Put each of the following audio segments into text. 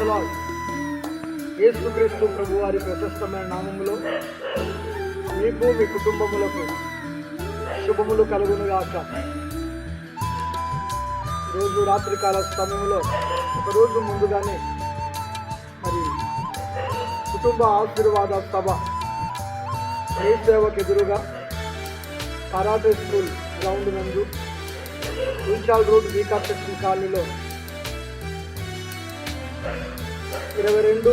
ప్రైజ్లో యేసుక్రీస్తు ప్రభు వారి ప్రశస్తమైన నామములో. మీకు మీ కుటుంబములకు శుభములు కలుగునుగాక. రోజు రాత్రికాల సమయంలో ఒకరోజు ముందుగానే మరి కుటుంబ ఆశీర్వాద సభ ఏ సేవకు ఎదురుగా కరాటే స్కూల్ గ్రౌండ్ నందు గుంచాల్ రోడ్ రీకన్స్ట్రక్షన్ కాలనీలో ఇరవై రెండు.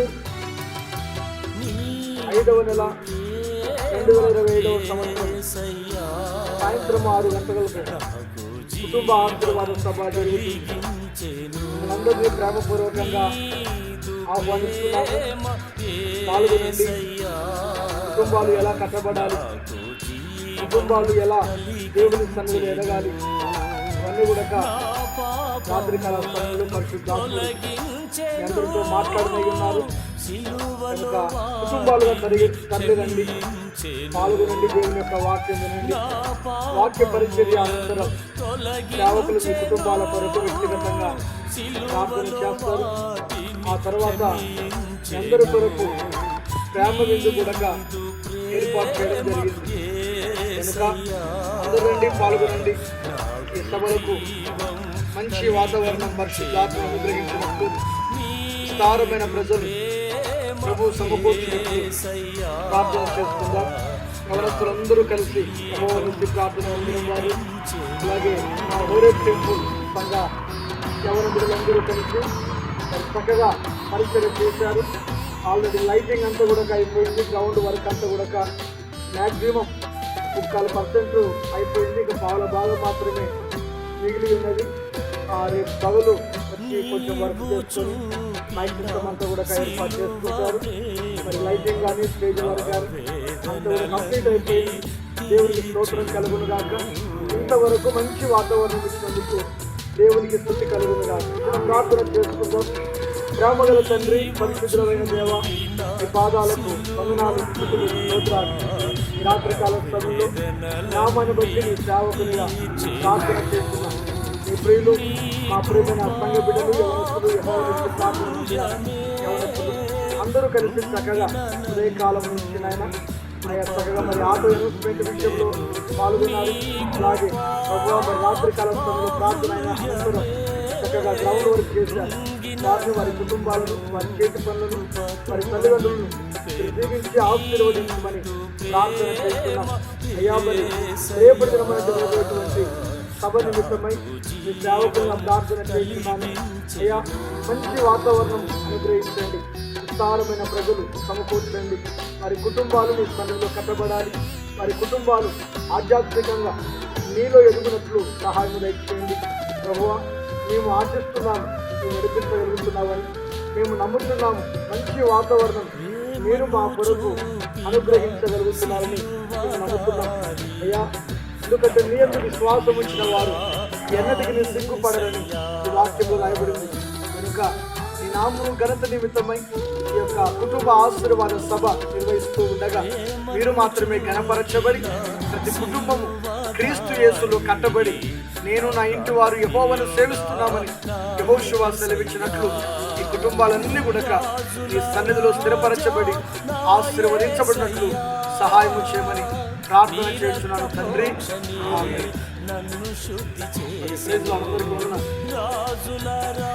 ఐదవ నెల రెండు వేల ఇరవై ఐదవ సంవత్సరం. సాయంత్రం ఆరు గంటలకు కుటుంబ ఆశీర్వాద సభ జరుగుతుంది. మనందరినీ ప్రేమపూర్వకంగా ఆహ్వానిస్తున్నాము. పాల్గొనండి కుటుంబాలు ఎలా కట్టబడాలి? కుటుంబాలు ఎలా దేవుని సన్నిధిలో ఎదగాలి? ఇవన్నీ కూడా రాత్రి కాల సమయంలో పరిశుద్ధాలు అందరితో మాట్లాడుతూ ఉన్నారు కుటుంబాలుగా తరిగి తల్లి రండి పాల్గొనండి దేవుని యొక్క వాక్యం వినండి. వాక్య పరిచర్య అనంతరం సేవకులు మీ కుటుంబాల కొరకు వ్యక్తిగతంగా ప్రార్థన చేస్తారు. ఆ తర్వాత అందరి కొరకు ప్రేమ విందు కూడా ఏర్పాటు చేయడం జరిగింది. కనుక అందరూ రండి పాల్గొనండి. ఈ సభలకు మంచి వాతావరణం పరిశుద్ధాత్మ అనుగ్రహించినట్టు విస్తారమైన ప్రజలు ప్రభు సమకూర్చినట్లు ప్రార్థన చేసుకుందాం యవనస్తులందరూ కలిసి ప్రభావ నుంచి ప్రార్థన పొందిన వారు అలాగే మా హోరేట్ టెంపుల్ పంగా యవనస్తులందరూ కలిసి చక్కగా పరిచయం చేశారు. ఆల్రెడీ లైటింగ్ అంతా కూడా అయిపోయింది గ్రౌండ్ వర్క్ అంతా కూడా మ్యాక్సిమం ముక్కాలు పర్సెంట్ అయిపోయింది. ఇక పావుల భాగం మాత్రమే మిగిలి ఉన్నది. రేపు పగలు వచ్చి కొంచెం వర్క్ చేసుకొని మైక్ సిస్టమ్ అంతా కూడా ఏర్పాటు చేసుకుంటారు. మరి లైటింగ్ కానీ స్టేజ్ వర్క్ కానీ అంతా కూడా కంప్లీట్ అయిపోయింది. దేవునికి స్తోత్రం కలుగును గాక ఇంతవరకు మంచి వాతావరణం ఇచ్చినందుకు దేవునికి స్థుతి కలుగును మనం ప్రార్థన చేసుకుందాం. ప్రేమగల తండ్రి పరిశుద్ధమైన దేవ ఈ పాదాలకు వందనాలు స్థుతులు స్తోత్రాలు. రాత్రికాల సమయంలో నామాన్ని బట్టి నీ సేవకునిగా ప్రార్థన చేస్తున్నాం మీ మా ప్రియమైన సంఘ బిడ్డలు అందరూ కలిసి చక్కగా ఉదయ కాలం నుంచి నాయన ఆయా చక్కగా మరి ఆటో అనౌన్స్మెంట్ విషయంలో పాల్గొన్నారు అలాగే ప్రభు మరి రాత్రి కాల సమయంలో ప్రార్థన అయిన చక్కగా గ్రౌండ్ వర్క్ చేశారు. వారిని వారి కుటుంబాలను వారి చేతి పనులను వారి తల్లిదండ్రులను దీవించి ఆశీర్వదించమని ప్రార్థన చేస్తున్నాం. అయ్యా మరి రేపటి దినమైన సభ నిమిత్తమై మీ సేవకులను ప్రార్థన చేస్తున్నాను అయ్యా మంచి వాతావరణం అనుగ్రహించండి. విస్తారమైన ప్రజలు సమకూర్చండి. వారి కుటుంబాలు మీ పనుల్లో కట్టబడాలి. వారి కుటుంబాలు ఆధ్యాత్మికంగా మీలో ఎదుగునట్లు సహాయం దయచేయండి. ప్రభువా మేము ఆశిస్తున్నాము మేము నడిపించగలుగుతున్నామని మేము నమ్ముతున్నాము. మంచి వాతావరణం మీరు మా కొరకు అనుగ్రహించగలుగుతున్నారని మేము నమ్ముతున్నాం అయ్యా ఎందుకంటే మీ ఎందుకు విశ్వాసం ఉంచిన వారు ఎన్నటికి నేను సిగ్గుపడరని ఈ వాక్యంలో రాయబడింది. కనుక ఈ నామం ఘనత నిమిత్తమై ఈ యొక్క కుటుంబ ఆశీర్వాద సభ నిర్వహిస్తూ ఉండగా మీరు మాత్రమే ఘనపరచబడి ప్రతి కుటుంబము క్రీస్తు యేసులో కట్టబడి నేను నా ఇంటి వారు యహోవను సేవిస్తున్నామని యహోశివ సెలవిచ్చినట్లు ఈ కుటుంబాలన్నీ కూడా ఈ సన్నిధిలో స్థిరపరచబడి ఆశీర్వదించబడినట్లు సహాయము చేయమని ప్రార్థన చేస్తున్నాను తండ్రి. నన్ను శుద్ధి వందనాలు. రాజులరా